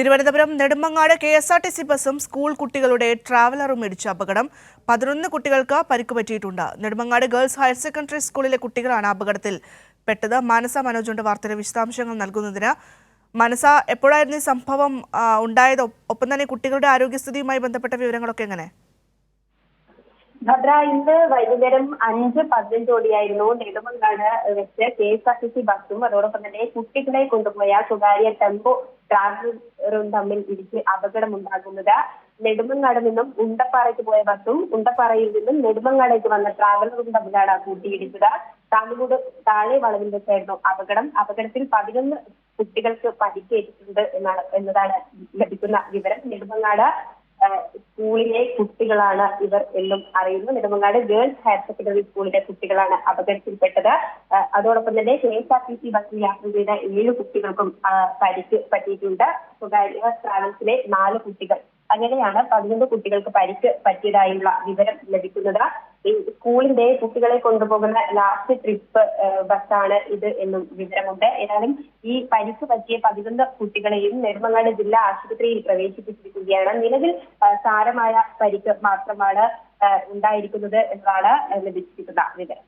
Thiruvananthapuram Nedumangad K S R T C ബസും school കുട്ടികളുടെ ട്രാവലറും ഇടിച്ച അപകടം. പതിനൊന്ന് കുട്ടികൾക്ക് പരിക്ക് പറ്റിയിട്ടുണ്ട്. നെടുമങ്ങാട് ഗേൾസ് ഹയർ സെക്കൻഡറി സ്കൂളിലെ കുട്ടികളാണ് അപകടത്തിൽ പെട്ടത്. മനസ മനോജുണ്ട് വാർത്തയുടെ വിശദാംശങ്ങൾ നൽകുന്നതിന്. മനസ എപ്പോഴായിരുന്നു ഈ സംഭവം ഉണ്ടായത്? ഒപ്പം തന്നെ കുട്ടികളുടെ ആരോഗ്യസ്ഥിതിയുമായി ബന്ധപ്പെട്ട വിവരങ്ങളൊക്കെ എങ്ങനെ? ഭദ്ര ഇന്ന് വൈകുന്നേരം അഞ്ച് പതിനഞ്ചോടിയായിരുന്നു നെടുമങ്ങാട് വെച്ച് K S R T C ബസ്സും അതോടൊപ്പം തന്നെ കുട്ടികളെ കൊണ്ടുപോയ സ്വകാര്യ ടെമ്പോ ട്രാവലറും തമ്മിൽ ഇടിച്ച് അപകടമുണ്ടാകുന്നത്. നെടുമങ്ങാട് നിന്നും ഉണ്ടപ്പാറയ്ക്ക് പോയ ബസ്സും ഉണ്ടപ്പാറയിൽ നിന്നും നെടുമങ്ങാടേക്ക് വന്ന ട്രാവലറും തമ്മിലാണ് കൂട്ടിയിടിച്ചത്. താമൂട് താഴെ വളവിൽ വെച്ചായിരുന്നു അപകടം. അപകടത്തിൽ പതിനൊന്ന് കുട്ടികൾക്ക് പരിക്കേറ്റിട്ടുണ്ട് എന്നാണ് എന്നതാണ് ലഭിക്കുന്ന വിവരം. നെടുമങ്ങാട് സ്കൂളിലെ കുട്ടികളാണ് ഇവർ എന്നും അറിയുന്നു. നെടുമങ്ങാട് ഗേൾസ് ഹയർ സെക്കൻഡറി സ്കൂളിലെ കുട്ടികളാണ് അപകടത്തിൽപ്പെട്ടത്. അതോടൊപ്പം തന്നെ K S R T C ബസ്സിൽ യാത്ര ചെയ്ത ഏഴ് കുട്ടികൾക്കും പരിക്ക് പറ്റിയിട്ടുണ്ട്. സ്വകാര്യ ട്രാവൽസിലെ നാല് കുട്ടികൾ. അങ്ങനെയാണ് പതിനൊന്ന് കുട്ടികൾക്ക് പരിക്ക് പറ്റിയതായുള്ള വിവരം ലഭിക്കുന്നത്. ഈ സ്കൂളിന്റെ കുട്ടികളെ കൊണ്ടുപോകുന്ന ലാസ്റ്റ് ട്രിപ്പ് ബസ്സാണ് ഇത് എന്നും വിവരമുണ്ട്. ഏതായാലും ഈ പരിക്ക് പറ്റിയ പതിനൊന്ന് കുട്ടികളെയും നെടുമങ്ങാട് ജില്ലാ ആശുപത്രിയിൽ പ്രവേശിപ്പിച്ചിരിക്കുകയാണ് നിലവിൽ സാരമായ പരിക്ക് മാത്രമാണ് ഉണ്ടായിരിക്കുന്നത് എന്നാണ് ലഭിച്ചിരിക്കുന്ന വിവരം.